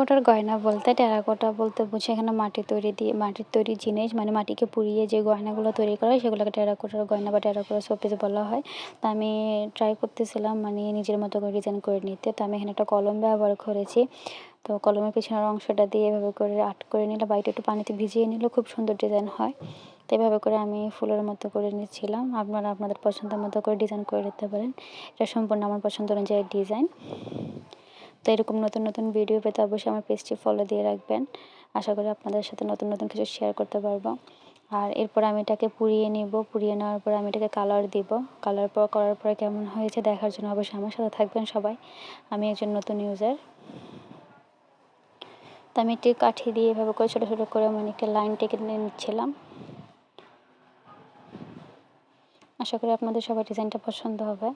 টেরাকোটার গয়না বলতে, টেরাকোটা বলতে বুঝি এখানে মাটি তৈরি দিয়ে, মাটির তৈরি জিনিস মানে মাটিকে পুড়িয়ে যে গয়নাগুলো তৈরি করা হয় সেগুলোকে টেরাকোটার গয়না বা টেরাকোটা শোপিস বলা হয়। তা আমি ট্রাই করতেছিলাম মানে নিজের মতো করে ডিজাইন করে নিতে। তো আমি এখানে একটা কলম ব্যবহার করেছি। তো কলমের পিছনের অংশটা দিয়ে এভাবে করে আর্ট করে নিলে বাড়িটা একটু পানিতে ভিজিয়ে নিলে খুব সুন্দর ডিজাইন হয়। তো এভাবে করে আমি ফুলের মতো করে নিচ্ছিলাম। আপনারা আপনাদের পছন্দের মতো করে ডিজাইন করে নিতে পারেন। এটা সম্পূর্ণ আমার পছন্দ অনুযায়ী ডিজাইন তো এরকম নতুন নতুন ভিডিও পেতে অবশ্যই আমার পেজটি ফলো দিয়ে রাখবেন। আশা করি আপনাদের সাথে নতুন নতুন কিছু শেয়ার করতে পারব। আর এরপর আমি এটাকে পুড়িয়ে নিব। পুড়িয়ে নেওয়ার পর আমি এটাকে কালার দিব। কালার পর করার পরে কেমন হয়েছে দেখার জন্য অবশ্যই আমার সাথে থাকবেন সবাই। আমি একজন নতুন ইউজার তো আমি একটি কাঠি দিয়ে এভাবে করে ছোটো ছোটো করে মানে একটা লাইন টেকে নিচ্ছিলাম। আশা করি আপনাদের সবার ডিজাইনটা পছন্দ হবে।